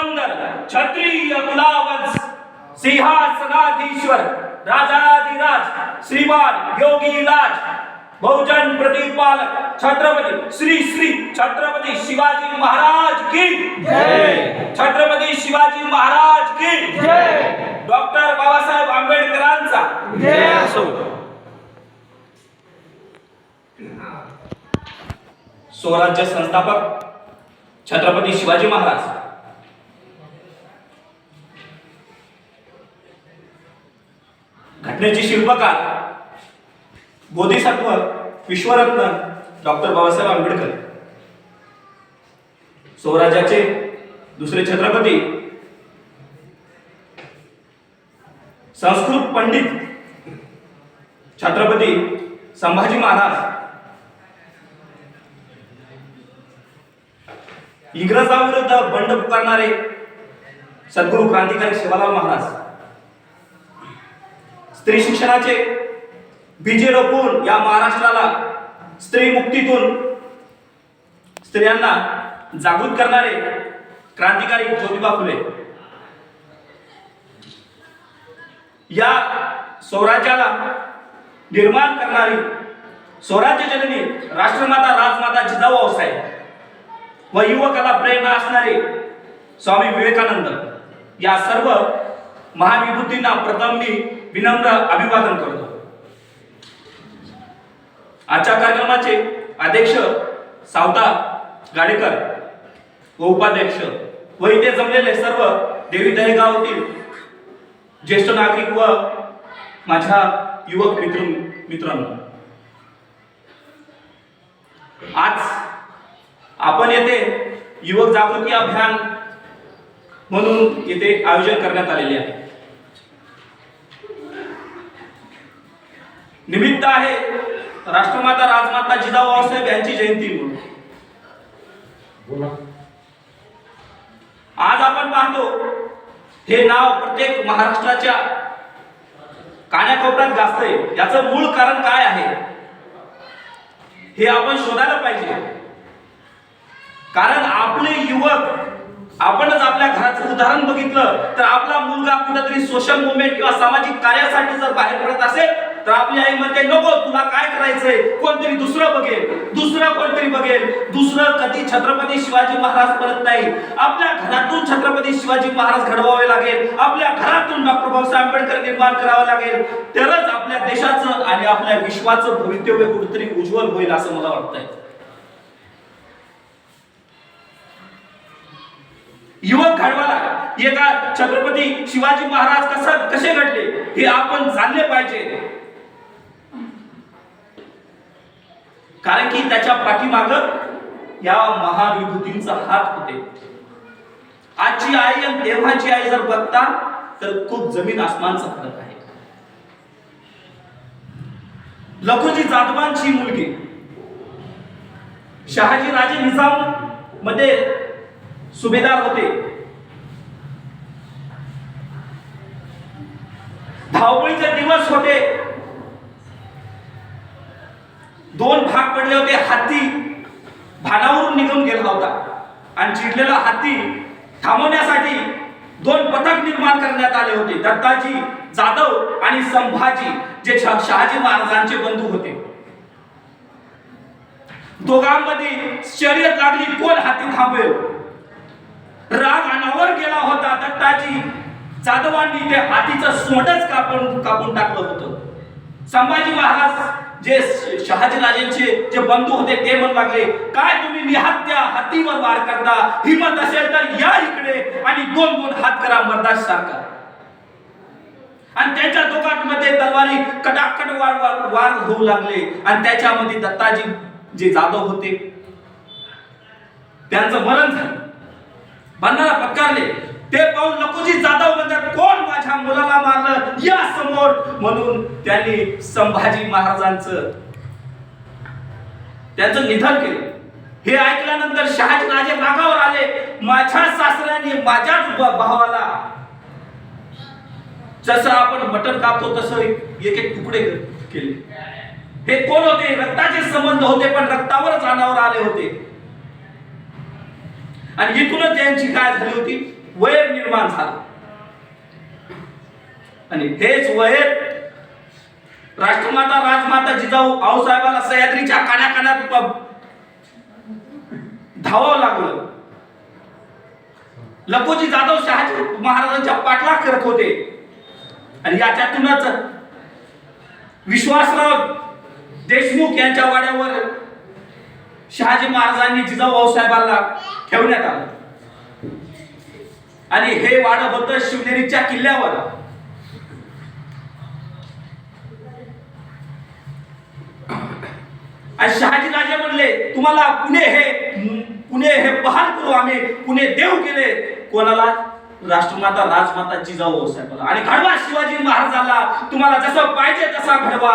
पुरंदर क्षत्रिय कुलावंश सिंहासनाधीश्वर राजाधिराज श्रीमान योगीराज बहुजन प्रतिपालक छत्रपती श्री श्री छत्रपती शिवाजी महाराज की छत्रपती शिवाजी महाराज की डॉक्टर बाबासाहेब आंबेडकरांचा स्वराज्य संस्थापक छत्रपती शिवाजी महाराज। घटनेचे शिल्पकार बोधिसत्व विश्वरत्न डॉक्टर बाबासाहेब आंबेडकर. स्वराज्याचे दुसरे छत्रपती संस्कृत पंडित छत्रपती संभाजी महाराज. इंग्रजांविरुद्ध बंड पुकारणारे सद्गुरू क्रांतिकारी शिवालाल महाराज. स्त्री शिक्षणाचे बीजे रोखून या महाराष्ट्राला स्त्री मुक्तीतून स्त्रियांना जागृत करणारे क्रांतिकारी ज्योतिबा फुले. या स्वराज्याला निर्माण करणारी स्वराज्य जननी राष्ट्रमाता राजमाता जिजाऊ साहेब व युवकाला प्रेरणा असणारे स्वामी विवेकानंद. या सर्व महाविभूतींना प्रथम मी विनम्र अभिवादन करतो. आजच्या कार्यक्रमाचे अध्यक्ष सावता गाडेकर व उपाध्यक्ष व इथे जमलेले सर्व देवी दहेगावातील ज्येष्ठ नागरिक व माझ्या युवक मित्र मित्रांनो. आज आपण येथे युवक जागृती अभियान म्हणून येथे आयोजन करण्यात आलेले आहे. निमित्त आहे राष्ट्रमाता राजमाता जिजाऊ बाबासाहेब यांची जयंती म्हणून. आज आपण पाहतो हे नाव प्रत्येक महाराष्ट्राच्या कान्याकोपऱ्यात गाजतंय. याचं मूळ कारण काय आहे? हे आपण शोधायला पाहिजे. कारण आपले युवक आपणच आपल्या घराचं उदाहरण बघितलं तर आपला मुलगा कुठेतरी सोशल मुवमेंट किंवा सामाजिक कार्यासाठी जर बाहेर पडत असेल तर आपली आई म्हणते नको तुला काय करायचंय? कोणतरी दुसरं बघेल दुसरं कोणतरी बघेल. दुसरं कधी छत्रपती शिवाजी महाराज परत नाही. आपल्या घरातून छत्रपती शिवाजी महाराज घडवावे लागेल. आपल्या घरातून डॉक्टर बाबासाहेब आंबेडकर निर्माण करावं लागेल. तरच आपल्या देशाचं आणि आपल्या विश्वाचं भवितव्य कुठेतरी उज्ज्वल होईल असं मला वाटतंय. युवक घडवाला एका छत्रपती शिवाजी महाराज कसं कसे घडले हे आपण जाणले पाहिजे. कारण की त्याच्या पाठीमाग या महाविभूतींचा हात होते. आजची आई आणि तेव्हाची आई जर बघता तर खूप जमीन आसमानचा फरक आहे. लखोजी जाधवांची मुलगी शहाजी राजे निजाममध्ये सुभेदार होते. धावपळीचे दिवस होते. दोन पडले होते हत्ती भानावरून निघून गेला होता. आणि चिडलेला हत्ती थांबवण्यासाठी दोन पथक निर्माण करण्यात आले होते. दत्ताजी जाधव आणि संभाजी जे शहाजी महाराजांचे बंधू होते. दोघांमध्ये शर्यत लागली कोण हाती थांबेल राग अनावर गेला होता. दत्ताजी जाधवांनी ते हातीचं सोंडच कापून कापून टाकलं होतं. संभाजी महाराज जे श- शहाजीराजेंचे जे बंधू होते ते म्हणू लागले काय तुम्ही निहत्या हातीवर वार करता? हिमत असेल तर या इकडे आणि दोन दोन हात करा मर्दाश सारखा. आणि त्यांच्या दोघांमध्ये तलवारी कटाकट वार वार वार होऊ लागले. आणि त्याच्यामध्ये दत्ताजी जे जाधव होते त्यांचं मरण झालं. बंधारा पत्कारले. ते पाहून लकोजी जाधव म्हणतात कोण माझ्या मुलाला मारलं या समोर म्हणून त्यांनी संभाजी महाराजांचं त्यांचं निधन केलं. हे ऐकल्यानंतर शहाजी राजे रागावर आले. माझ्या सासऱ्याने माझ्याच भावाला जसं आपण मटण कापतो तसं एक एक तुकडे केले. हे कोण होते? रक्ताचे संबंध होते पण रक्तावरच अनावर आले होते. आणि इथूनच त्यांची काय झाली होती. वैर निर्माण झाला. आणि हेच वैर राष्ट्रमाता राजमाता जिजाऊ आऊसाहेबाला सह्याद्रीच्या कानाकानात धावावं लागलं. लपोजी जाधव शहाजी महाराजांच्या पाठलाग करत होते. आणि याच्यातूनच विश्वासराव देशमुख यांच्या वाड्यावर शहाजी महाराजांनी जिजाऊ भाऊसाहेबांना ठेवण्यात आलं. आणि हे वाडं होतं शिवनेरीच्या किल्ल्यावर. आणि शहाजी राजे म्हणले तुम्हाला पुणे हे पुणे हे बहाल करू आम्ही पुणे देव केले. कोणाला? राष्ट्रमाता राजमाता जिजाऊ साहेब आणि घडवा शिवाजी महाराजाला तुम्हाला जसं पाहिजे तसा घडवा.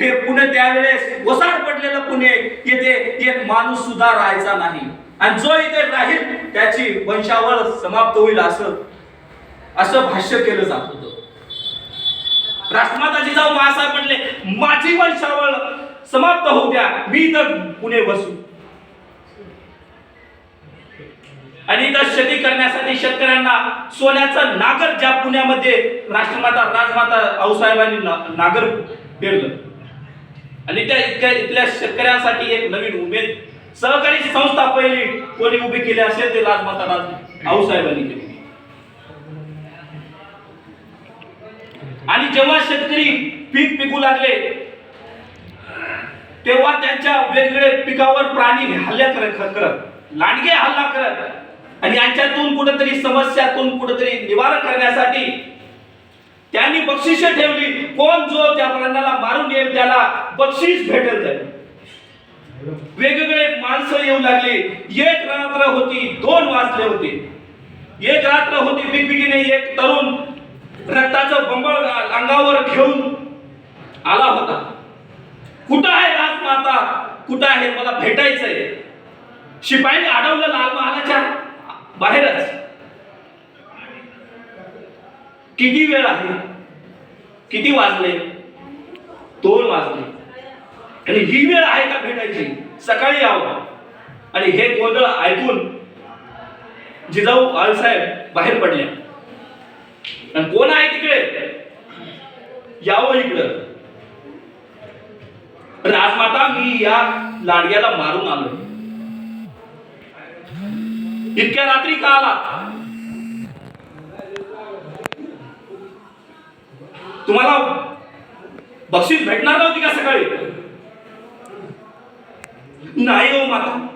हे पुणे त्यावेळेस ओसाड पडलेलं पुणे येथे एक माणूस सुद्धा राहायचा नाही. आणि जो इथे राहील त्याची वंशावळ समाप्त होईल असं असं भाष्य केलं जात होतं. राष्ट्रमाता जिजाऊ महासाहेब म्हटले माझी वंशावळ समाप्त होऊ द्या. मी तर पुणे बसू. आणि इथं शेती करण्यासाठी शेतकऱ्यांना सोन्याचा नागर ज्या पुण्यामध्ये राष्ट्रमाता राजमाता आऊसाहेबांनी नागर पेरलं. आणि त्या इतक्या इथल्या शेतकऱ्यांसाठी एक नवीन उमेद. सहकारी संस्था पहिली कोणी उभी केली असेल ते राजमाता राज आऊसाहेबांनी केली. आणि जेव्हा शेतकरी पीक पिकू लागले तेव्हा त्यांच्या वेगवेगळे पिकावर प्राणी हल्ल्या करत करत लांडगे हल्ला करत. आणि यांच्यातून कुठेतरी समस्यातून कुठेतरी निवारण करण्यासाठी त्यांनी बक्षिस ठेवली. कोण जो त्या प्राण्याला मारून येईल त्याला बक्षीस भेटत जाईल वेगवेगळे माणसं येऊ लागली. एक रात्र होती दोन वाजले होते. एक रात्र होती बिगबिगीने एक तरुण रक्ताचं बंबळ अंगावर घेऊन आला होता. माता कुठं आहे? मला भेटायचंय. शिपाईने अडवलं लाल महालाच्या बाहेरच. किती वेळ आहे? किती वाजले? दोन वाजले. आणि ही वेळ आहे का भेटायची? सकाळी यावं. आणि हे गोंधळ ऐकून जिजाऊ आळसाहेब बाहेर पडले. आणि कोण आहे तिकडे? यावं इकडं. राजमाता मी या लाडग्याला मारून आलोय. इतक्या रात्री का आला? तुम्हाला बक्षीस भेटणार नव्हती का सकाळी? नाही हो माता.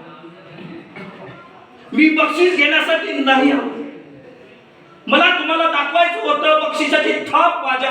मी बक्षीस घेण्यासाठी नाही आलो. मला तुम्हाला दाखवायचं होतं बक्षिसाची थाप माझ्या